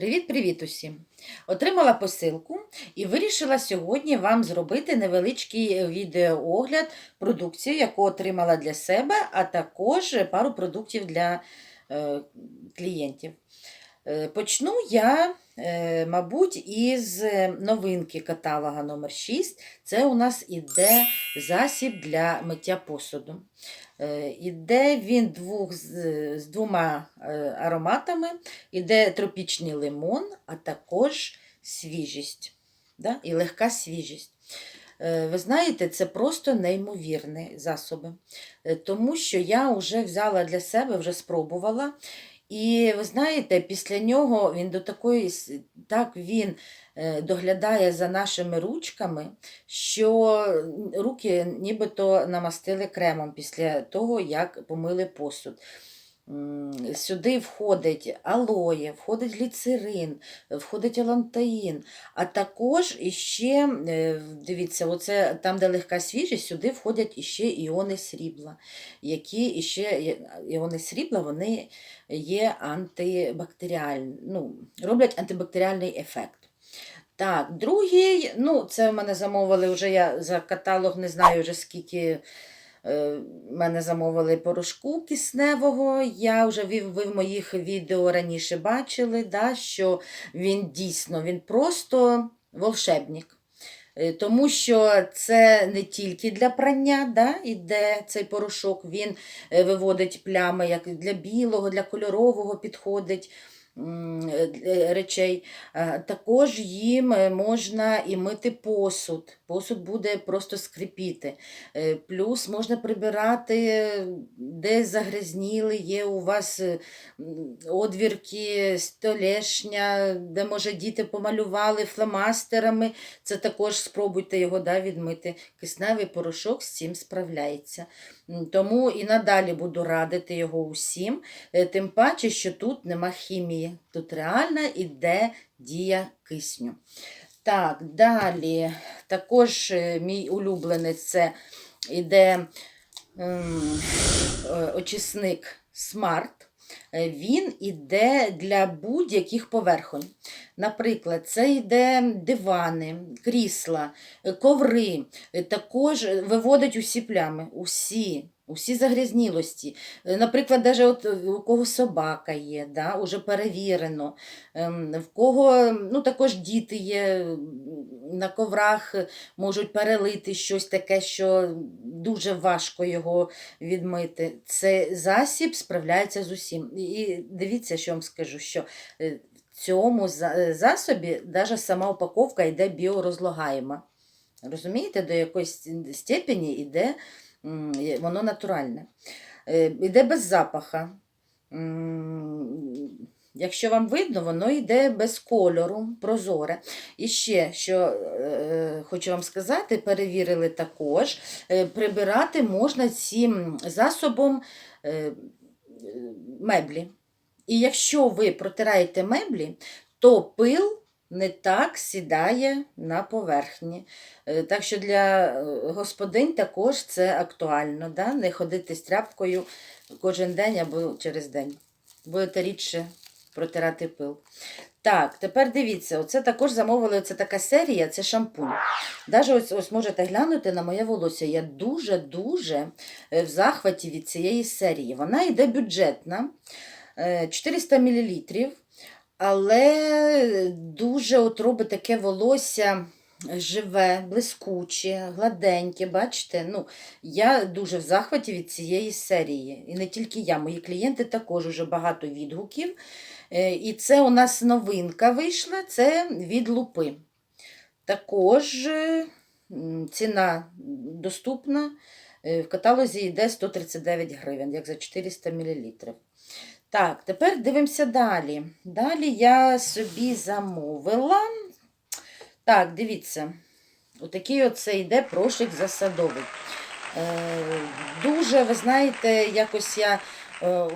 Привіт-привіт усім! Отримала посилку і вирішила сьогодні вам зробити невеличкий відеоогляд продукції, яку отримала для себе, а також пару продуктів для е, клієнтів. Е, Почну я, е, мабуть, із новинки каталога номер 6 Це у нас іде засіб для миття посуду. Е, Іде він двох, з, двома е, ароматами. Іде тропічний лимон, а також свіжість. Да? І легка свіжість. Е, Ви знаєте, це просто неймовірні засоби. Тому що я вже взяла для себе, вже спробувала. І ви знаєте, після нього він до такої так він доглядає за нашими ручками, що руки нібито намастили кремом після того, як помили посуд. Сюди входить алоє, входить гліцерин, входить алантаїн, а також іще, е, дивіться, оце там, де легка свіжість, сюди входять іще іони срібла, які іще іони срібла вони є антибактеріальні, ну, роблять антибактеріальний ефект. Так, другий, ну, це в мене замовили вже я за каталог, не знаю вже скільки. е, Мене замовили порошку кисневого. Я вже ви, ви в моїх відео раніше бачили, да, що він дійсно він просто волшебник. Е, Тому що це не тільки для прання, да, іде цей порошок, він е, виводить плями як для білого, для кольорового підходить речей. Е, Також їм е, можна і мити посуд. Посуд буде просто скрипіти. Е, Плюс можна прибирати, е, де загрязніли, є у вас е, одвірки, столешня, де, може, діти помалювали фломастерами. Це також спробуйте його да, відмити. Кисневий порошок з цим справляється. Тому і надалі буду радити його усім. Тим паче, що тут нема хімії. Тут реально іде дія кисню. Так, далі також е, мій улюбленець це іде ем, е, очисник Смарт. Е, Він іде для будь-яких поверхонь. Наприклад, це йде дивани, крісла, коври. Також виводить усі плями, усі, усі загрязнілості. Е, Наприклад, навіть е, у кого собака є, да, уже перевірено. Ем, В кого ну, також діти є на коврах, е, можуть перелити щось таке, що дуже важко його відмити. Цей засіб справляється з усім. І- дивіться, що я вам скажу, що в цьому засобі навіть сама упаковка йде біорозлагаєма. Розумієте, до якоїсь степені йде, воно натуральне. Е, Іде без запаха. Якщо вам видно, воно йде без кольору, прозоре. І ще, що е, хочу вам сказати, перевірили також, е, прибирати можна цим засобом е, е, меблі. І якщо ви протираєте меблі, то пил не так сідає на поверхні. Е, Так що для е, господинь також це актуально. Да? Не ходити з тряпкою кожен день або через день. Будете рідше протирати пил. Так, тепер дивіться, оце також замовили це така серія, це шампунь. Даже ось, ось можете глянути на моє волосся. Я дуже-дуже е, в захваті від цієї серії. Вона йде бюджетна, е, 400 мл, але дуже от робить таке волосся живе, блискуче, гладеньке. Бачите? Ну, я дуже в захваті від цієї серії. І не тільки я, мої клієнти також уже багато відгуків. Е, І це у нас новинка вийшла, це від лупи. Також е, ціна доступна. Е, В каталозі йде 139 гривень, як за 400 мл. Так, тепер дивимося далі. Далі я собі замовила. Так, дивіться, отакий оце йде прошик засадовий. Е, дуже, ви знаєте, якось я е,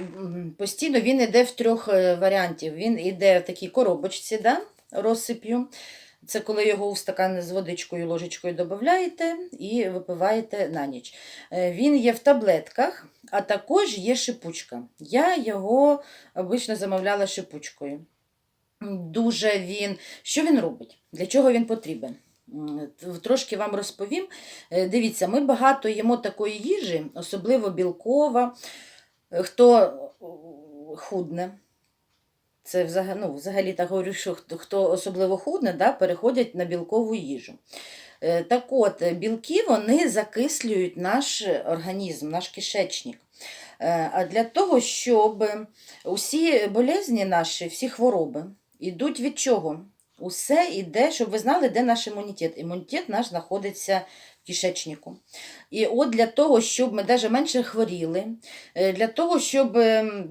постійно він йде в трьох е, варіантів. Він йде в такій коробочці, да, розсип'ю. Це коли його в стакан з водичкою, ложечкою додаєте і випиваєте на ніч. Е, Він є в таблетках, а також є шипучка. Я його обично замовляла шипучкою. Дуже він. Що він робить? Для чого він потрібен? Трошки вам розповім. Е, Дивіться, ми багато їмо такої їжі, особливо білкова. Е, Хто худне, це взагалі, ну, взагалі так говорю, що хто, особливо худне, да, переходять на білкову їжу. Е, Так от, е, білки вони закислюють наш організм, наш кишечник. Е, А для того, щоб усі болезні наші, всі хвороби йдуть від чого? Усе йде, щоб ви знали, де наш імунітет. Імунітет наш знаходиться кишечнику. І от для того, щоб ми навіть менше хворіли, е, для того, щоб ем,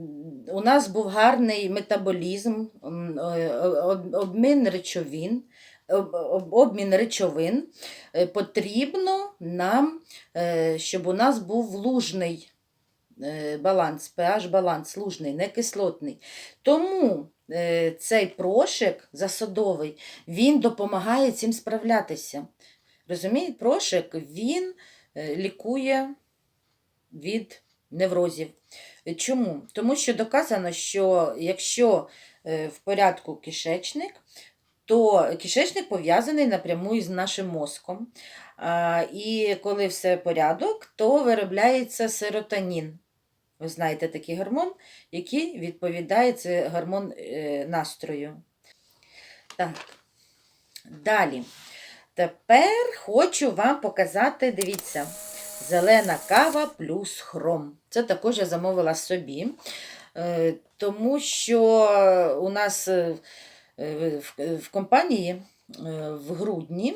у нас був гарний метаболізм, е, об- обмін речовин, об- об- обмін речовин, е, потрібно нам, щоб у нас був лужний баланс, pH баланс лужний, не кислотний. Тому цей прошик засадовий, він допомагає цим справлятися. Розумієте, прошик він е, лікує від неврозів. Чому? Тому що доказано, що якщо е, в порядку кишечник, то кишечник пов'язаний напряму із нашим мозком. І коли все порядок, то виробляється серотонін. Ви знаєте такий гормон, який відповідає, це гормон е, настрою. Так. Далі. Тепер хочу вам показати, дивіться, зелена кава плюс хром. Це також я замовила собі, е, тому що у нас е, в- компанії е, в грудні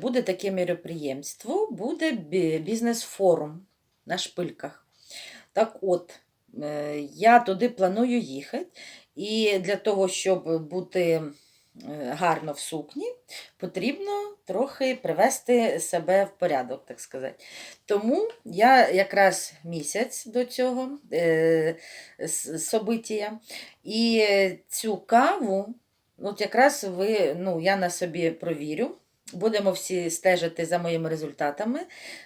буде таке мероприємство, буде бізнес-форум на шпильках. Так от, я туди планую їхати, і для того, щоб бути гарно в сукні, потрібно трохи привести себе в порядок, так сказати. Тому я якраз місяць до цього е, с- і цю каву, от якраз ви, ну, я на собі провірю. Будемо всі стежити за моїми результатами.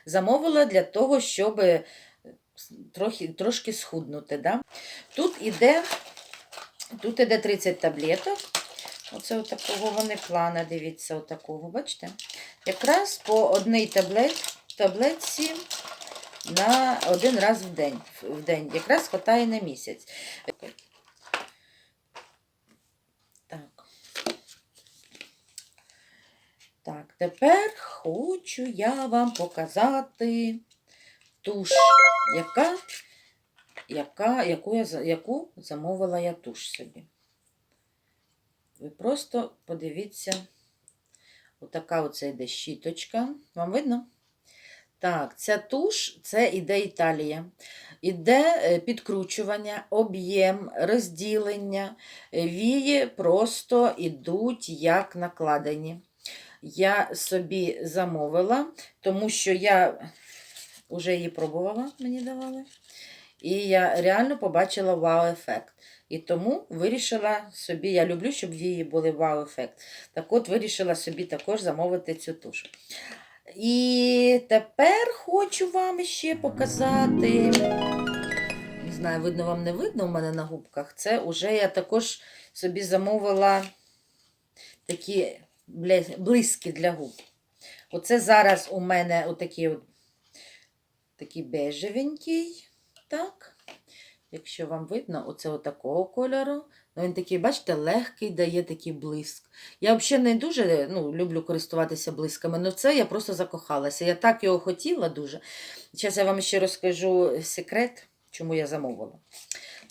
Замовила для того, щоб трохи, трошки схуднути. Да? Тут іде, тут іде 30 таблеток. Оце отакого вони плана, дивіться, отакого, бачите? Якраз по одній таблет, таблетці на один раз в день. В день. Якраз хватає на місяць. Так. Так, тепер хочу я вам показати туш, яка, яка, яку, я, яку замовила я туш собі. Ви просто подивіться, отака оце йде щіточка. Вам видно? Так, ця туш це іде Італія. Іде е, підкручування, об'єм, розділення, вії просто ідуть як накладені. Я собі замовила, тому що я вже її пробувала, мені давали. І я реально побачила вау-ефект. І тому вирішила собі, я люблю, щоб вії були вау-ефект. Так от вирішила собі також замовити цю туш. І тепер хочу вам ще показати. Не знаю, видно вам не видно у мене на губках. Це вже я також собі замовила такі блиски для губ. Оце зараз у мене отакий от, такий бежевенький. Так. Якщо вам видно, оце отакого кольору. Ну, він такий, бачите, легкий дає такий блиск. Я взагалі не дуже ну, люблю користуватися блисками, але це я просто закохалася. Я так його хотіла дуже. Зараз я вам ще розкажу секрет, чому я замовила.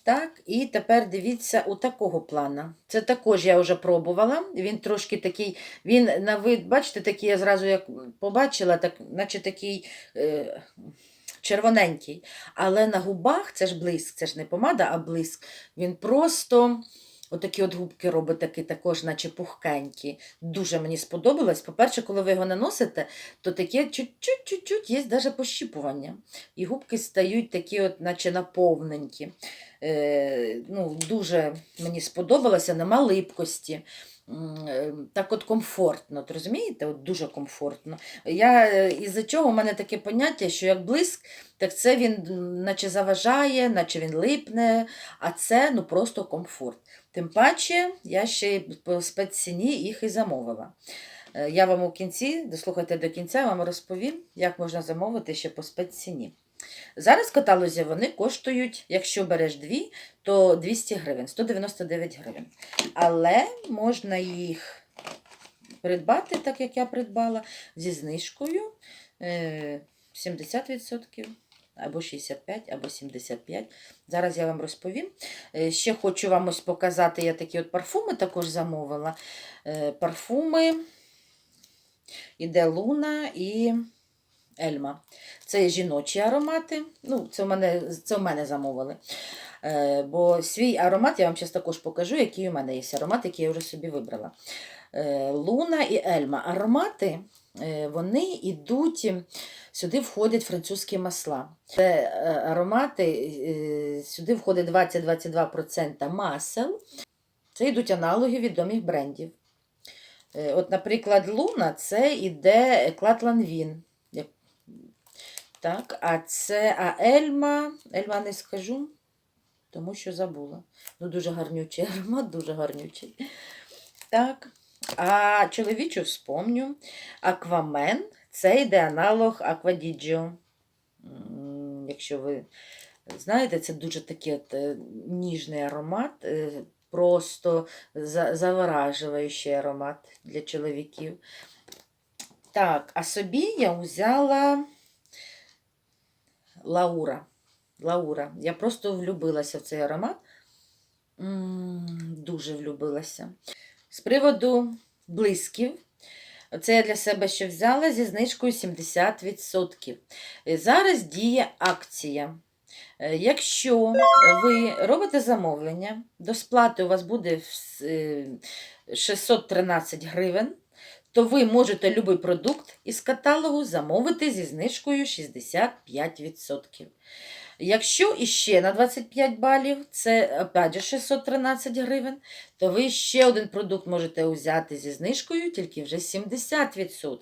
Так, і тепер дивіться у такого плана. Це також я вже пробувала. Він трошки такий, він на вид, бачите, такий я зразу як побачила, так, наче такий е, червоненький. Але на губах це ж блиск, це ж не помада, а блиск. Він просто отакі от губки робить, такі також, наче пухкенькі. Дуже мені сподобалось. По-перше, коли ви його наносите, то таке чуть-чуть є навіть пощіпування. І губки стають такі, от, наче наповненькі. Е, ну, дуже мені сподобалося, нема липкості. Е, Так от комфортно, от розумієте? От дуже комфортно. Я, е, із-за чого в мене таке поняття, що як блиск, так це він наче заважає, наче він липне, а це ну, просто комфорт. Тим паче, я ще по спецціні їх і замовила. Е, Я вам у кінці, дослухайте до кінця, вам розповім, як можна замовити ще по спецціні. Зараз каталозі вони коштують, якщо береш дві, то 200 гривень, 199 гривень. Але можна їх придбати, так як я придбала, зі знижкою е, 70% або 65, або 75. Зараз я вам розповім. Е, Ще хочу вам ось показати, я такі от парфуми також замовила. Е, Парфуми іде Луна і Ельма. Це жіночі аромати. Ну, це в мене, це в мене замовили. Е, Бо свій аромат я вам зараз також покажу, який у мене є аромат, який я вже собі вибрала. Е, Луна і Ельма. Аромати е, вони йдуть, сюди входять французькі масла. Це е, аромати, е, сюди входить 20-22% масел. Це йдуть аналоги відомих брендів. Е, От, наприклад, Луна це іде Клатланвін. Так, а це а Ельма, Ельма не скажу, тому що забула. Ну, дуже гарнючий аромат, дуже гарнючий. Так. А чоловічу вспомню. Аквамен це йде аналог Аквадіджо. М, Якщо ви знаєте, це дуже такий от, е, ніжний аромат, е, просто за- заворажуючий аромат для чоловіків. Так, а собі я взяла Лаура. Лаура. Я просто влюбилася в цей аромат. Дуже влюбилася. З приводу блисків. Це я для себе ще взяла зі знижкою 70%. Е, Зараз діє акція. Е, Якщо ви робите замовлення, до сплати у вас буде е, 613 гривень, то ви можете будь-який продукт із каталогу замовити зі знижкою 65%. Якщо іще на 25 балів, це опять же 613 гривень, то ви ще один продукт можете взяти зі знижкою, тільки вже 70%.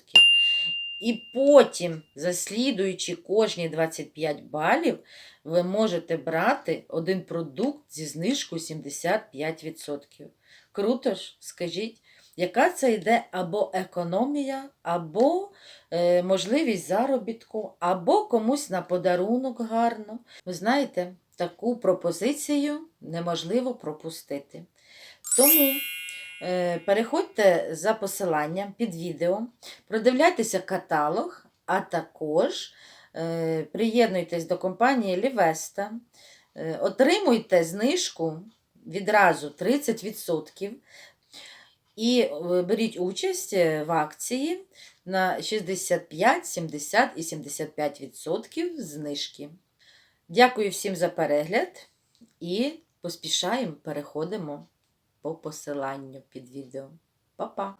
І потім, заслідуючи кожні 25 балів, ви можете брати один продукт зі знижкою 75%. Круто ж, скажіть, яка це йде або економія, або е, можливість заробітку, або комусь на подарунок гарно. Ви знаєте, таку пропозицію неможливо пропустити. Тому е, переходьте за посиланням під відео, продивляйтеся каталог, а також е, приєднуйтесь до компанії Лівеста, е, отримуйте знижку відразу 30%. І е, беріть участь в акції на 65, 70 і 75% знижки. Дякую всім за перегляд і поспішаємо, переходимо по посиланню під відео. Па-па!